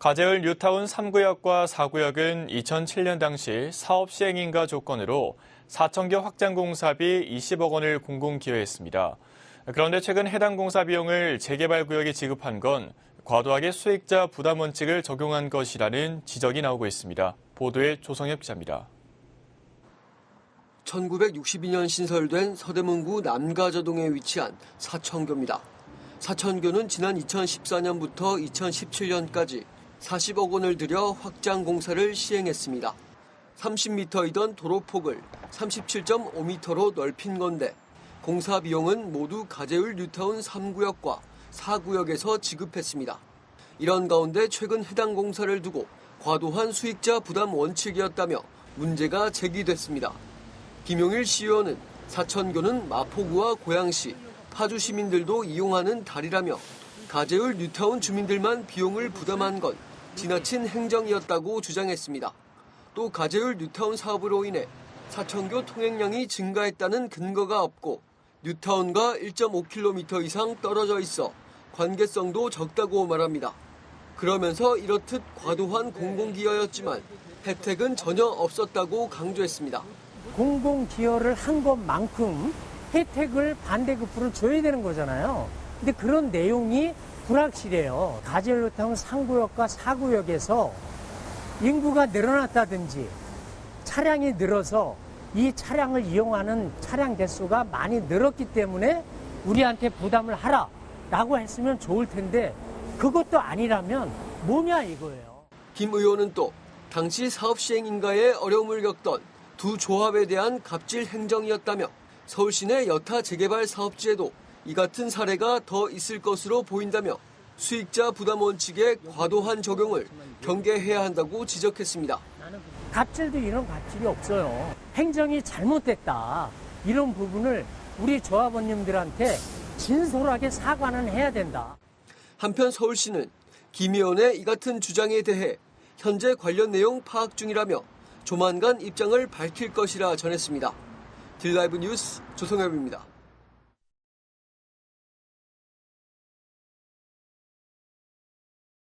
가재울 뉴타운 3구역과 4구역은 2007년 당시 사업 시행인가 조건으로 4천 개 확장 공사비 20억 원을 공공 기여했습니다. 그런데 최근 해당 공사 비용을 재개발 구역에 지급한 건 과도하게 수익자 부담 원칙을 적용한 것이라는 지적이 나오고 있습니다. 보도에 조성엽 기자입니다. 1962년 신설된 서대문구 남가저동에 위치한 사천교입니다. 사천교는 지난 2014년부터 2017년까지 40억 원을 들여 확장 공사를 시행했습니다. 30m이던 도로폭을 37.5m로 넓힌 건데 공사 비용은 모두 가재울 뉴타운 3구역과 4구역에서 지급했습니다. 이런 가운데 최근 해당 공사를 두고 과도한 수익자 부담 원칙이었다며 문제가 제기됐습니다. 김용일 시의원은 사천교는 마포구와 고양시, 파주 시민들도 이용하는 다리라며 가재울 뉴타운 주민들만 비용을 부담한 건 지나친 행정이었다고 주장했습니다. 또 가재울 뉴타운 사업으로 인해 사천교 통행량이 증가했다는 근거가 없고 뉴타운과 1.5km 이상 떨어져 있어 관계성도 적다고 말합니다. 그러면서 이렇듯 과도한 공공기여였지만 혜택은 전혀 없었다고 강조했습니다. 공공 기여를 한 것만큼 혜택을 반대급부를 줘야 되는 거잖아요. 근데 그런 내용이 불확실해요. 가젤로타운 3구역과 4구역에서 인구가 늘어났다든지 차량이 늘어서 이 차량을 이용하는 차량 대수가 많이 늘었기 때문에 우리한테 부담을 하라 라고 했으면 좋을 텐데 그것도 아니라면 뭐냐 이거예요. 김 의원은 또 당시 사업 시행 인가에 어려움을 겪던 두 조합에 대한 갑질 행정이었다며 서울시내 여타 재개발 사업지에도 이 같은 사례가 더 있을 것으로 보인다며 수익자 부담 원칙의 과도한 적용을 경계해야 한다고 지적했습니다. 갑질도 이런 갑질이 없어요. 행정이 잘못됐다. 이런 부분을 우리 조합원님들한테 진솔하게 사과는 해야 된다. 한편 서울시는 김 의원의 이 같은 주장에 대해 현재 관련 내용 파악 중이라며 조만간 입장을 밝힐 것이라 전했습니다. 딜라이브 뉴스 조성엽입니다.